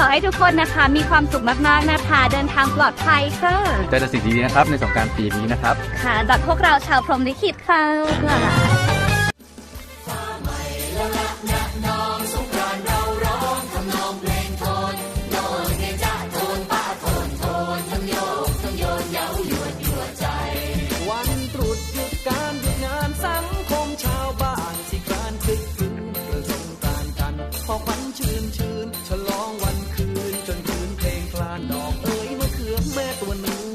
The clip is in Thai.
ขอให้ทุกคนนะคะ มีความสุขมากๆนะคะ เดินทางปลอดภัยค่ะเจอแต่สิ่งดีๆนะครับในสงกรารปีนี้นะครับ ค่ะจากพวกเราชาวพรหมลิขิตค่ะ when the